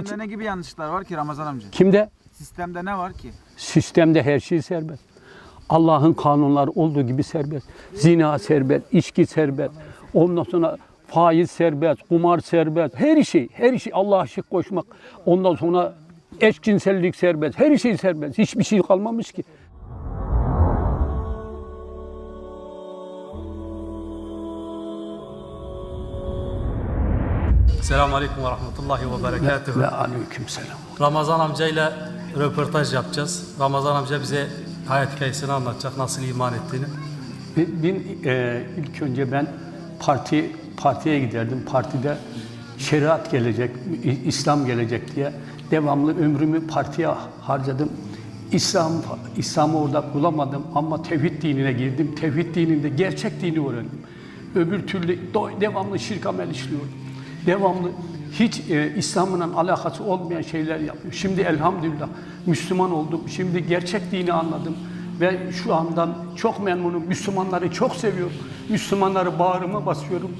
Sistemde ne gibi yanlışlar var ki Ramazan amca? Kimde? Sistemde ne var ki? Sistemde her şey serbest. Allah'ın kanunları olduğu gibi serbest. Zina serbest, içki serbest. Ondan sonra faiz serbest, kumar serbest. Her şey, her şey Allah'a şirk koşmak. Ondan sonra eşcinsellik serbest. Her şey serbest. Hiçbir şey kalmamış ki. Selamun Aleyküm ve Rahmetullahi ve Berekatuhu. Ve aleyküm selam. Ramazan amcayla röportaj yapacağız. Ramazan amca bize hayat hikayesini anlatacak, nasıl iman ettiğini. Ben, ben, e, ilk önce ben parti partiye giderdim. Partide şeriat gelecek, İslam gelecek diye devamlı ömrümü partiye harcadım. İslam İslam'ı orada bulamadım ama tevhid dinine girdim. Tevhid dininde gerçek dini öğrendim. Öbür türlü devamlı şirk amel işliyordum. Devamlı hiç e, İslam'la alakası olmayan şeyler yapıyor. Şimdi elhamdülillah Müslüman oldum. Şimdi gerçek dini anladım ve şu andan çok memnunum. Müslümanları çok seviyorum. Müslümanları bağrıma basıyorum.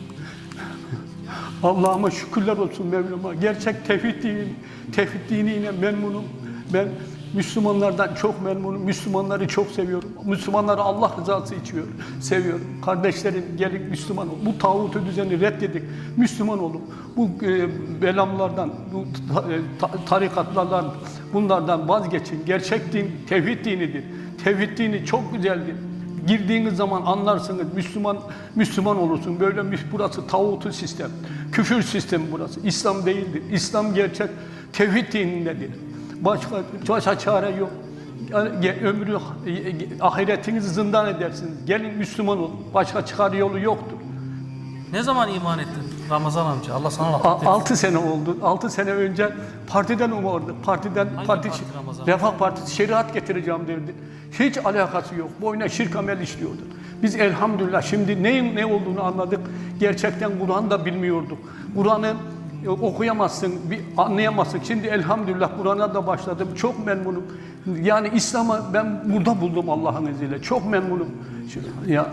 Allah'ıma şükürler olsun Mevlam'a. Gerçek tevhid dini, tevhid diniyle memnunum. Ben Müslümanlardan çok memnunum. Müslümanları çok seviyorum. Müslümanları Allah rızası için seviyorum. Kardeşlerim gelin Müslüman olun. Bu tağutu düzeni reddedik. Müslüman olun. Bu e, belamlardan, bu e, ta- tarikatlardan, bunlardan vazgeçin. Gerçek din tevhid dinidir. Tevhid dini çok güzeldir. Girdiğiniz zaman anlarsınız Müslüman Müslüman olursun. Böyle burası tağutu sistem. Küfür sistemi burası. İslam değildir. İslam gerçek tevhid dinindedir. Başka başka çare yok. Ömrü e, ahiretinizi zindan edersiniz. Gelin Müslüman olun. Başka çıkar yolu yoktur. Ne zaman iman ettin Ramazan amca? Allah sana rahmet eylesin. Altı sene oldu. Altı sene önce partiden umurdu. Partiden Hangi parti, parti Ramazan? Refah Partisi şeriat getireceğim derdi. Hiç alakası yok. Boyuna şirk amel işliyordu. Biz elhamdülillah şimdi neyin ne olduğunu anladık. Gerçekten Kur'an da bilmiyorduk. Kur'an'ı e, okuyamazsın, bir anlayamazsın. Şimdi elhamdülillah Kur'an'a da başladım. Çok memnunum. Yani İslam'ı ben burada buldum Allah'ın izniyle. Çok memnunum. Ya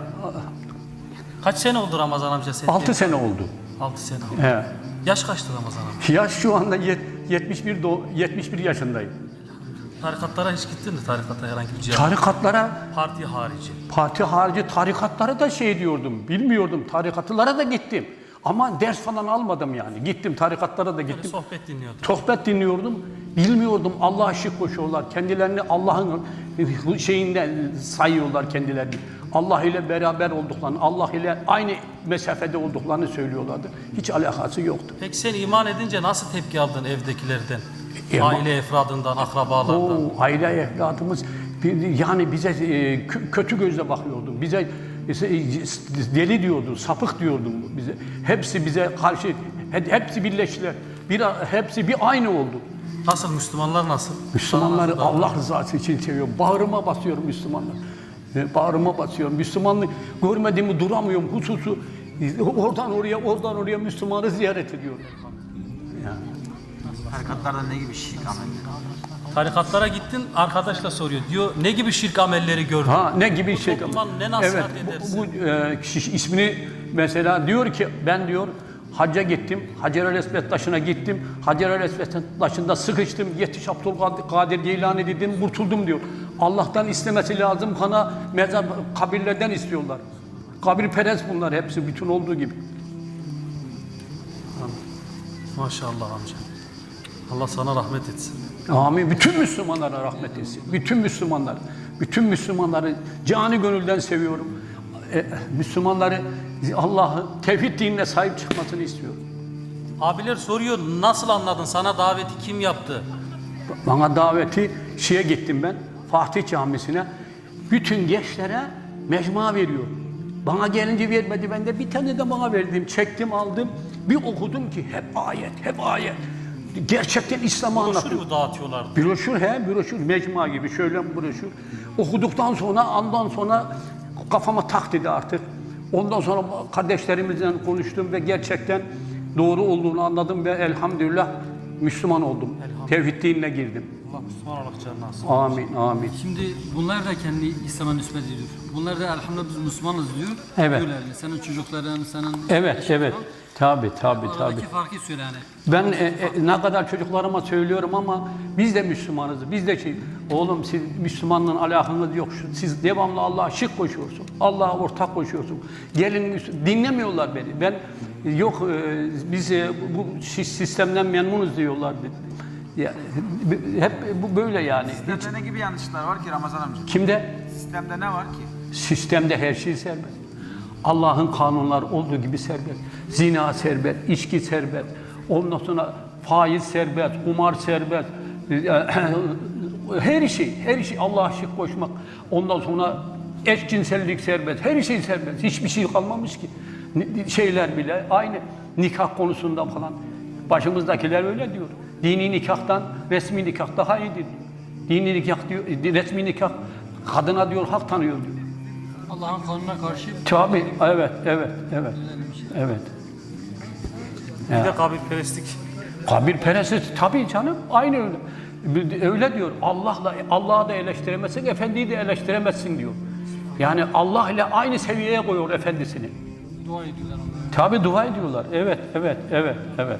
Kaç sene oldu Ramazan amca senin? 6 sene oldu. 6 sene oldu. He. Yaş kaçtı Ramazan amca? Yaş şu anda yet- 71 do 71 yaşındayım. Tarikatlara hiç gittin mi? Tarikata herhangi bir cihat? Tarikatlara, Parti harici. parti harici tarikatlara da şey diyordum. Bilmiyordum. Tarikatlara da gittim. Ama ders falan almadım yani. Gittim tarikatlara da Böyle gittim. sohbet dinliyordun. Sohbet dinliyordum. Bilmiyordum Allah'a şirk koşuyorlar. Kendilerini Allah'ın şeyinden sayıyorlar kendilerini. Allah ile beraber olduklarını, Allah ile aynı mesafede olduklarını söylüyorlardı. Hiç alakası yoktu. Peki sen iman edince nasıl tepki aldın evdekilerden? E, Aile efradından, akrabalardan. O aile evladımız bir- yani bize e, kö- kötü gözle bakıyordu. Bize deli diyordu, sapık diyordu bize. Hepsi bize karşı he- hepsi birleştiler. Bir hepsi bir aynı oldu. Nasıl Müslümanlar nasıl? Müslümanları nasıl Allah rızası için seviyorum. Bağrıma basıyorum Müslümanlar. E, Bağrıma basıyorum. Müslümanlık görmediğimi duramıyorum. Hususu e, oradan oraya, oradan oraya Müslümanı ziyaret ediyorum. Yani. Tarikatlarda ne gibi şirk amelleri? Tarikatlara gittin, arkadaşla soruyor. Diyor ne gibi şirk amelleri gördün? Ha ne gibi şey? topluma ne nasihat evet, bu- edersin? Bu, e, kişi ismini mesela diyor ki ben diyor hacca gittim. Hacer el Esved taşına gittim. Hacer el Esved taşında sıkıştım. Yetiş Abdülkadir Geylani dedim kurtuldum diyor. Allah'tan istemesi lazım. Kana mezar kabirlerden istiyorlar. Kabirperest bunlar hepsi bütün olduğu gibi. Maşallah amca. Allah sana rahmet etsin. Amin. Bütün Müslümanlara rahmet etsin. Bütün Müslümanlar. Bütün Müslümanları cani gönülden seviyorum. E, Müslümanları Allah'ı tevhid dinine sahip çıkmasını istiyorum. Abiler soruyor nasıl anladın? Sana daveti kim yaptı? Bana daveti şeye gittim ben. Fatih Camisi'ne. Bütün gençlere mecmua veriyor. Bana gelince vermedi. Ben de bir tane de bana verdim. Çektim aldım. Bir okudum ki hep ayet, hep ayet. Gerçekten İslam'ı Broşür anlatıyor. mü dağıtıyorlardı? Broşür he, broşür, mecmua gibi şöyle broşür. Okuduktan sonra, andan sonra kafama tak dedi artık. Ondan sonra kardeşlerimizle konuştum ve gerçekten doğru olduğunu anladım ve elhamdülillah Müslüman oldum. Tevhid dinine girdim. Allah Müslüman olarak canını alsın. Amin, amin. Şimdi bunlar da kendi İslam'a nispet ediyor. Bunlar da elhamdülillah biz Müslümanız diyor. Evet. Diyorlar. Senin çocukların, senin Evet, evet. Tabi tabi tabi. Aradaki farkı söyle hani. Ben e, e, ne kadar çocuklarıma söylüyorum ama biz de Müslümanız. Biz de şey, oğlum siz Müslümanlığın alakanız yok. Siz devamlı Allah'a şirk koşuyorsun. Allah'a ortak koşuyorsun. Gelin dinlemiyorlar beni. Ben yok e, biz e, bu sistemden memnunuz diyorlar. Ya, hep bu böyle yani. Hiç, Sistemde ne gibi yanlışlar var ki Ramazan amca? kimde? Sistemde ne var ki? Sistemde her şey serbest. Allah'ın kanunları olduğu gibi serbest. Zina serbest, içki serbest. Ondan sonra faiz serbest, kumar serbest. Her şey, her şey Allah'a şirk koşmak. Ondan sonra eşcinsellik serbest. Her şey serbest. Hiçbir şey kalmamış ki. Şeyler bile aynı nikah konusunda falan. Başımızdakiler öyle diyor. Dini nikahtan resmi nikah daha iyidir. Dini nikah diyor, resmi nikah kadına diyor hak tanıyor diyor. Allah'ın kanununa karşı Tabi evet evet evet evet. Bir de kabirperestlik. Kabirperestlik tabii canım aynı öyle. Öyle diyor. Allah'la Allah'ı da eleştiremezsin, efendiyi de eleştiremezsin diyor. Yani Allah ile aynı seviyeye koyuyor efendisini. dua ediyorlar. Tabi dua ediyorlar. Evet, evet, evet, evet.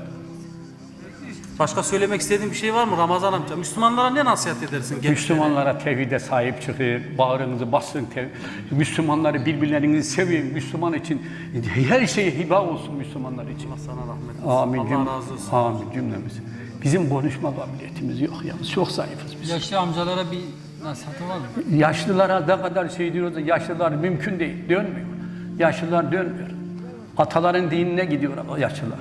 Başka söylemek istediğin bir şey var mı Ramazan amca? Müslümanlara ne nasihat edersin? gençlere? Müslümanlara tevhide sahip çıkın, bağrınızı basın. tev- Müslümanları birbirlerinizi sevin. Müslüman için her şeye hiba olsun Müslümanlar için. Allah sana rahmet etsin. Amin. Allah razı olsun. Amin cümlemiz. Bizim konuşma kabiliyetimiz yok ya. Çok zayıfız biz. Yaşlı amcalara bir nasihatı var mı? Yaşlılara ne kadar şey diyoruz da yaşlılar mümkün değil. Dönmüyor. Yaşlılar dönmüyor. Ataların dinine gidiyor o yaşlılar.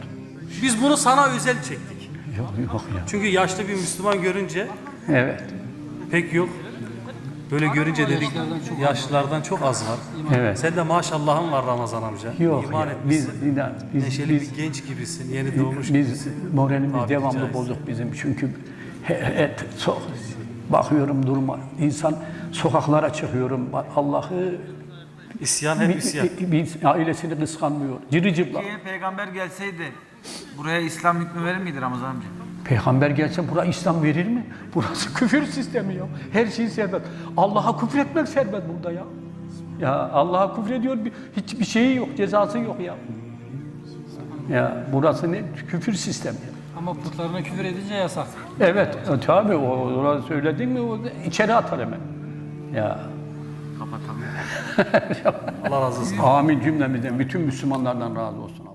Biz bunu sana özel çektik. Yok yok ya. Çünkü yaşlı bir Müslüman görünce Evet. pek yok. Böyle görünce dedik Yaşlılardan çok az var. Evet. Sen de maşallahın var Ramazan amca. Yok İman ya. etmişsin. Biz, inan, biz, Neşeli biz, bir genç gibisin. Yeni doğmuş biz gibisin. moralimiz Tabiri devamlı caizse. bozuk bizim. Çünkü he, he, çok bakıyorum duruma. İnsan sokaklara çıkıyorum. Allah'ı İsyan hep isyan. bir, bir ailesini kıskanmıyor. Ciri cıplak. Türkiye'ye peygamber gelseydi buraya İslam hükmü verir miydi Ramazan amca? Peygamber gelse bura İslam verir mi? Burası küfür sistemi ya. Her şey serbest. Allah'a küfür etmek serbest burada ya. Ya Allah'a küfür ediyor, bir- hiçbir şeyi yok, cezası yok ya. Ya burası ne? Küfür sistemi. Ama putlarına küfür edince yasak. Evet, e, tabii o orası söyledin mi o içeri atar hemen. Ya Kapatalım. Allah razı olsun. amin cümlemizden bütün Müslümanlardan razı olsun.